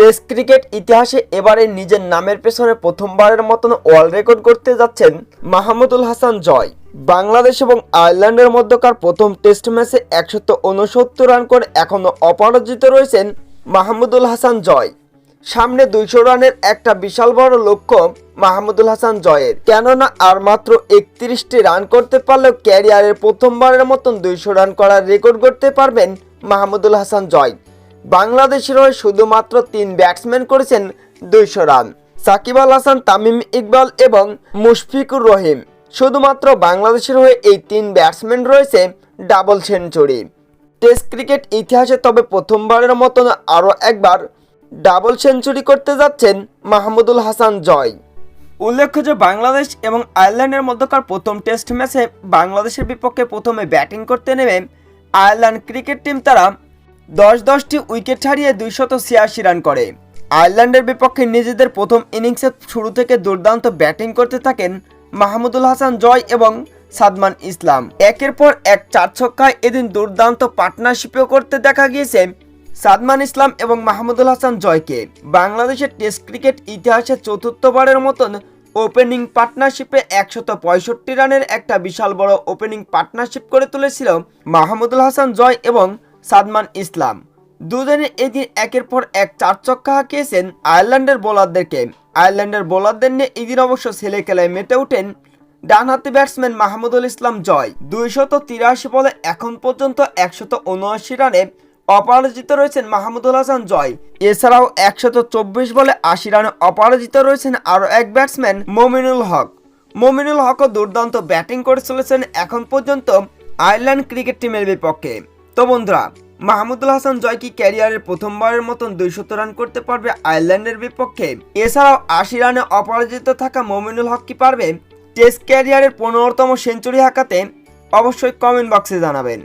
Test cricket ইতিহাসে এবারে নিজের নামের পেছনে প্রথমবারের মতন ওয়ার্ল্ড রেকর্ড করতে যাচ্ছেন মাহমুদুল হাসান জয়। বাংলাদেশ এবং আয়ারল্যান্ডের মধ্যকার প্রথম টেস্ট ম্যাচে একশত উনসত্তর রান করে এখনও অপরাজিত রয়েছেন মাহমুদুল হাসান জয়। সামনে দুইশো রানের একটা বিশাল বড় লক্ষ্য মাহমুদুল হাসান জয়ের। কেননা আর মাত্র একত্রিশটি রান করতে পারলেও ক্যারিয়ারের প্রথমবারের মতন দুইশো রান করার রেকর্ড করতে পারবেন মাহমুদুল হাসান জয়। বাংলাদেশের হয়ে শুধুমাত্র তিন ব্যাটসম্যান করেছেন দুইশো রান। সাকিব আল হাসান, তামিম ইকবাল এবং মুশফিকুর রহিম। শুধুমাত্র বাংলাদেশের হয়ে এই তিন ব্যাটসম্যান রয়েছে ডাবল সেঞ্চুরি টেস্ট ক্রিকেট ইতিহাসে তবে প্রথমবারের মতন আরও একবার ডাবল সেঞ্চুরি করতে যাচ্ছেন মাহমুদুল হাসান জয়। উল্লেখ্য যে বাংলাদেশ এবং আয়ারল্যান্ডের মধ্যকার প্রথম টেস্ট ম্যাচে বাংলাদেশের বিপক্ষে প্রথমে ব্যাটিং করতে নেমে আয়ারল্যান্ড ক্রিকেট টিম তারা দশ দশটি উইকেট হারিয়ে দুইশত ছিয়াশি রান করে। আয়ারল্যান্ডের বিপক্ষে নিজেদের প্রথম ইনিংসের শুরু থেকে দুর্দান্ত ব্যাটিং করতে থাকেন মাহমুদুল হাসান জয় এবং সাদমান ইসলাম। একের পর এক চার ছক্কায় এদিন দুর্দান্ত পার্টনারশিপও করতে দেখা গিয়েছে সাদমান ইসলাম এবং মাহমুদুল হাসান জয়কে। বাংলাদেশের টেস্ট ক্রিকেট ইতিহাসে চতুর্থবারের মতন ওপেনিং পার্টনারশিপে একশত পঁয়ষট্টি রানের একটা বিশাল বড় ওপেনিং পার্টনারশিপ করে তুলেছিল মাহমুদুল হাসান জয় এবং সাদমান ইসলাম। দুজনে এদিন একের পর এক চার চক্কা হাঁকিয়েছেন আয়ারল্যান্ডের বোলারদেরকে। আয়ারল্যান্ডের বোলারদের নিয়ে এদিন অবশ্য ছেলে খেলায় মেতে ওঠেন ডানহাতি ব্যাটসম্যান মাহমুদুল ইসলাম জয়। দুইশত তিরাশি বলে এখন পর্যন্ত একশত উনআশি রানে অপরাজিত রয়েছেন মাহমুদুল হাসান জয়। এছাড়াও একশত চব্বিশ বলে আশি রানে অপরাজিত রয়েছেন আরও এক ব্যাটসম্যান মমিনুল হক। মমিনুল হকও দুর্দান্ত ব্যাটিং করে চলেছেন এখন পর্যন্ত আয়ারল্যান্ড ক্রিকেট টিমের বিপক্ষে। তো বন্ধুরা, মাহমুদুল হাসান জয় কি ক্যারিয়ারের প্রথমবারের মতন দুইশত রান করতে পারবে আয়ারল্যান্ডের বিপক্ষে? এছাড়াও আশি রানে অপরাজিত থাকা মোমিনুল হক কি পারবে? টেস্ট ক্যারিয়ারের পনেরোতম সেঞ্চুরি হাঁকাতে অবশ্যই কমেন্ট বক্সে জানাবেন।